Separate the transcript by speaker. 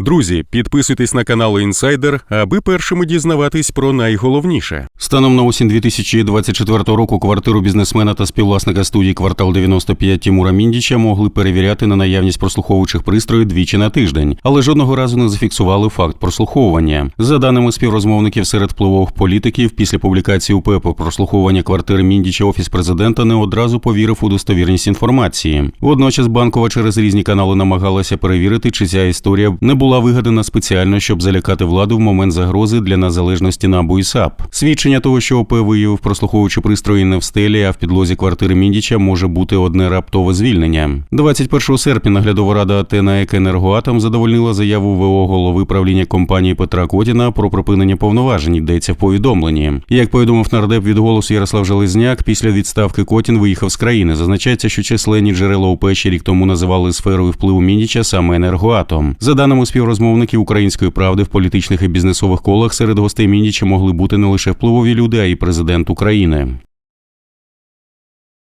Speaker 1: Друзі, підписуйтесь на канал Інсайдер, аби першими дізнаватись про найголовніше.
Speaker 2: Станом на осінь 2024 року квартиру бізнесмена та співвласника студії «Квартал 95» Тімура Міндіча могли перевіряти на наявність прослуховуючих пристроїв двічі на тиждень, але жодного разу не зафіксували факт прослуховування. За даними співрозмовників серед впливових політиків, після публікації УП про прослуховування квартири Міндіча офіс президента не одразу повірив у достовірність інформації. Водночас банкова через різні канали намагалася перевірити, чи ця історія не була вигадана спеціально, щоб залякати владу в момент загрози для незалежності НАБУ і САП. Свідчення того, що ОП виявив прослуховуючі пристрої не в стелі, а в підлозі квартири Міндіча може бути одне раптове звільнення. 21 серпня наглядова рада АТ на «Екенергоатом» задовольнила заяву ВО голови правління компанії Петра Котіна про припинення повноважень. Йдеться в повідомленні. Як повідомив нардеп від голосу Ярослав Железняк, після відставки Котін виїхав з країни. Зазначається, що численні джерела ОП ще рік тому називали сферою впливу Міндіча саме енергоатом. За даними співрозмовників української правди в політичних і бізнесових колах серед гостей Міндіча могли бути не лише впливові люди, а й президент України.